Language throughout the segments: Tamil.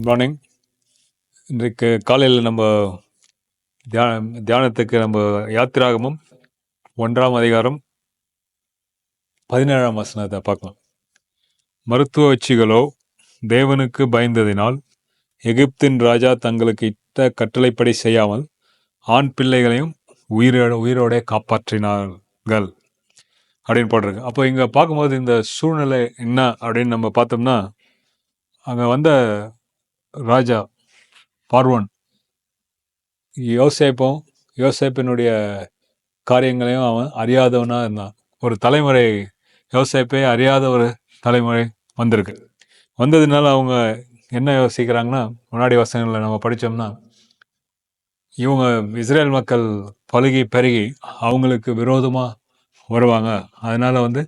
குட் மார்னிங் இன்றைக்கு காலையில் நம்ம தியான தியானத்துக்கு நம்ம யாத்திராகமும் ஒன்றாம் அதிகாரம் பதினேழாம் வசனத்தை பார்க்கலாம். மருத்துவ வச்சிகளோ தேவனுக்கு பயந்ததினால் எகிப்தின் ராஜா தங்களுக்கு இட்ட கட்டளைப்படி செய்யாமல் ஆண் பிள்ளைகளையும் உயிரோட உயிரோட காப்பாற்றினார்கள் அப்படின்னு போட்டிருக்கு. அப்போ இங்கே பார்க்கும்போது இந்த சூழ்நிலை என்ன அப்படின்னு நம்ம பார்த்தோம்னா அங்கே வந்த ராஜா பார்வன். யோசேப்பும் யோசேப்பினுடைய காரியங்களையும் அவன் அறியாதவனாக இருந்தான். ஒரு தலைமுறை யோசேப்பே அறியாத ஒரு தலைமுறை வந்திருக்கு. வந்ததுனால அவங்க என்ன யோசிக்கிறாங்கன்னா முன்னாடி வசனங்களில் நம்ம படித்தோம்னா இவங்க இஸ்ரேல் மக்கள் பழுகி பெருகி அவங்களுக்கு விரோதமாக வருவாங்க. அதனால் வந்து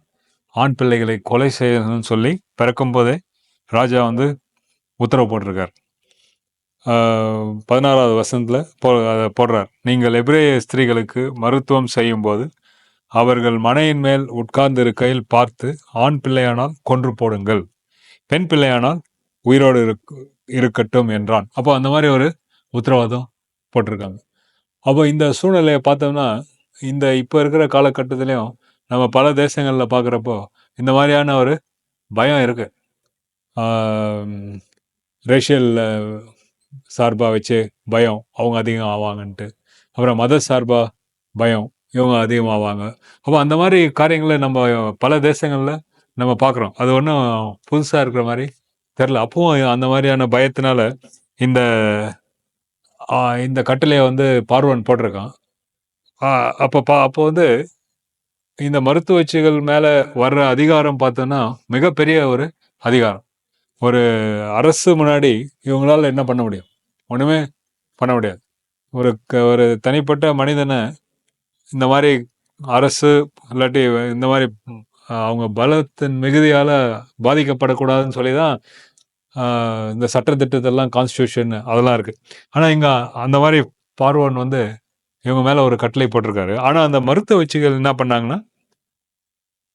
ஆண் பிள்ளைகளை கொலை செய்யணும்னு சொல்லி பிறக்கும் போதே ராஜா வந்து உத்தரவு போட்டிருக்கார். பதினாறாவது வசனத்தில் போ அதை போடுறார். நீங்கள் எபிரேய ஸ்திரீகளுக்கு மருத்துவம் செய்யும்போது அவர்கள் மனையின் மேல் உட்கார்ந்திருக்கையில் பார்த்து ஆண் பிள்ளையானால் கொன்று போடுங்கள். பெண் பிள்ளையானால் உயிரோடு இருக்கட்டும் என்றான். அப்போ அந்த மாதிரி ஒரு உத்தரவாதம் போட்டிருக்காங்க. அப்போ இந்த சூழ்நிலையை பார்த்தோம்னா இந்த இப்போ இருக்கிற காலகட்டத்திலையும் நம்ம பல தேசங்களில் பார்க்குறப்போ இந்த மாதிரியான ஒரு பயம் இருக்குது ரேஷியல் சார்பாக வச்சு பயம் அவங்க அதிகம் ஆவாங்கன்ட்டு அப்புறம் மத சார்பாக பயம் இவங்க அதிகமாவாங்க. அப்போ அந்த மாதிரி காரியங்களை நம்ம பல தேசங்களில் நம்ம பார்க்குறோம் அது ஒன்றும் புதுசாக இருக்கிற மாதிரி தெரில அப்பவும் அந்த மாதிரியான பயத்தினால இந்த இந்த கட்டளையை வந்து பார்வன் போட்டிருக்கான். அப்போ பா அப்போ வந்து இந்த மருத்துவச்சிகள் மேலே வர்ற அதிகாரம் பார்த்தோன்னா மிகப்பெரிய ஒரு அதிகாரம். ஒரு அரசு முன்னாடி இவங்களால் என்ன பண்ண முடியும்? ஒன்றுமே பண்ண முடியாது. ஒரு க ஒரு தனிப்பட்ட மனிதனை இந்த மாதிரி அரசு இல்லாட்டி இந்த மாதிரி அவங்க பலத்தின் மிகுதியால் பாதிக்கப்படக்கூடாதுன்னு சொல்லி தான் இந்த சட்டத்திட்டத்தெல்லாம் கான்ஸ்டியூஷன் அதெல்லாம் இருக்குது ஆனால் இங்கே அந்த மாதிரி பார்வன் வந்து இவங்க மேலே ஒரு கட்டளை போட்டிருக்காரு. ஆனால் அந்த மருத்துவச்சிகள் என்ன பண்ணாங்கன்னா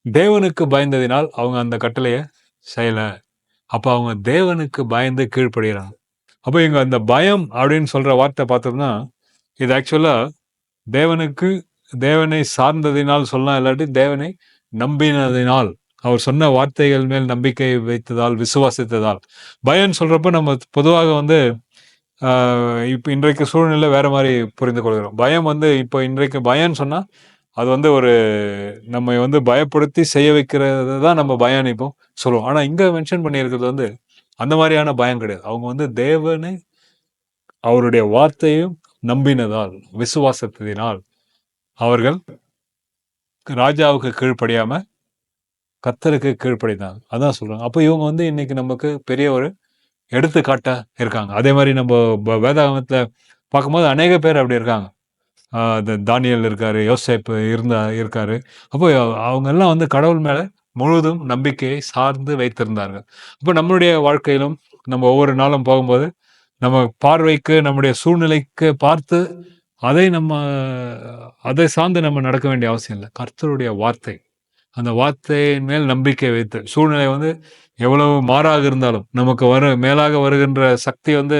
தேவனுக்கு பயந்ததினால் அவங்க அந்த கட்டளையை செய்யலை. அப்போ அவங்க தேவனுக்கு பயந்து கீழ்ப்படுகிறாங்க. அப்போ இங்கே அந்த பயம் அப்படின்னு சொல்கிற வார்த்தை பார்த்தோம்னா இது ஆக்சுவலாக தேவனுக்கு தேவனை சார்ந்ததினால் சொல்லலாம் இல்லாட்டி தேவனை நம்பினதினால். அவர் சொன்ன வார்த்தைகள் மேல் நம்பிக்கை வைத்ததால் விசுவாசித்ததால். பயன் சொல்கிறப்ப நம்ம பொதுவாக வந்து இப்போ இன்றைக்கு சூழ்நிலை வேற மாதிரி புரிந்து கொள்கிறோம். பயம் வந்து இப்போ இன்றைக்கு பயம்னு சொன்னால் அது வந்து ஒரு நம்ம வந்து பயப்படுத்தி செய்ய வைக்கிறது தான் நம்ம பயம் இப்போ சொல்லுவோம். ஆனால் இங்கே மென்ஷன் பண்ணியிருக்கிறது வந்து அந்த மாதிரியான பயம் கிடையாது. அவங்க வந்து தேவனை அவருடைய வார்த்தையும் நம்பினதால் விசுவாசத்தினால் அவர்கள் ராஜாவுக்கு கீழ்ப்படியாம கத்தருக்கு கீழ்ப்படினாங்க அதான் சொல்றாங்க. அப்போ இவங்க வந்து இன்னைக்கு நமக்கு பெரிய ஒரு எடுத்துக்காட்டா இருக்காங்க. அதே மாதிரி நம்ம வேதாகமத்தில் பார்க்கும்போது அநேக பேர் அப்படி இருக்காங்க. தானியல் இருக்காரு யோசேப் இருந்தா இருக்காரு. அப்போ அவங்க எல்லாம் வந்து கடவுள் மேல முழுதும் நம்பிக்கையை சார்ந்து வைத்திருந்தார்கள். அப்போ நம்மளுடைய வாழ்க்கையிலும் நம்ம ஒவ்வொரு நாளும் போகும்போது நம்ம பார்வைக்கு நம்முடைய சூழ்நிலைக்கு பார்த்து அதை நம்ம அதை சார்ந்து நம்ம நடக்க வேண்டிய அவசியம் இல்லை. கர்த்தருடைய வார்த்தை. அந்த வார்த்தையின் மேல் நம்பிக்கை வைத்து சூழ்நிலை வந்து எவ்வளவு மாறாக இருந்தாலும் நமக்கு வர மேலாக வருகின்ற சக்தி வந்து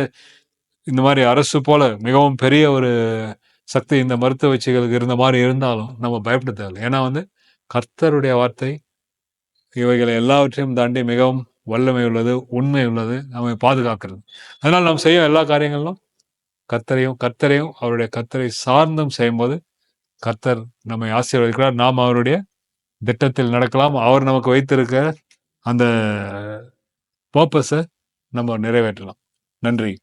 இந்த மாதிரி அரசு போல மிகவும் பெரிய ஒரு சக்தி இந்த மருத்துவ வச்சிகளுக்கு இருந்த மாதிரி இருந்தாலும் நம்ம பயப்பட தேவையில்லை ஏன்னா வந்து கர்த்தருடைய வார்த்தை இவைகளை எல்லாவற்றையும் தாண்டி மிகவும் வல்லமை உள்ளது உண்மை உள்ளது நம்மை பாதுகாக்கிறது. அதனால் நாம் செய்யும் எல்லா காரியங்களிலும் கர்த்தரையும் கர்த்தரையும் அவருடைய கர்த்தரை சார்ந்தும் செய்யும்போது கர்த்தர் நம்மை ஆசீர்வதிக்கிறார். நாம் அவருடைய திட்டத்தில் நடக்கலாம். அவர் நமக்கு வைத்திருக்க அந்த பர்பஸை நம்ம நிறைவேற்றலாம். நன்றி.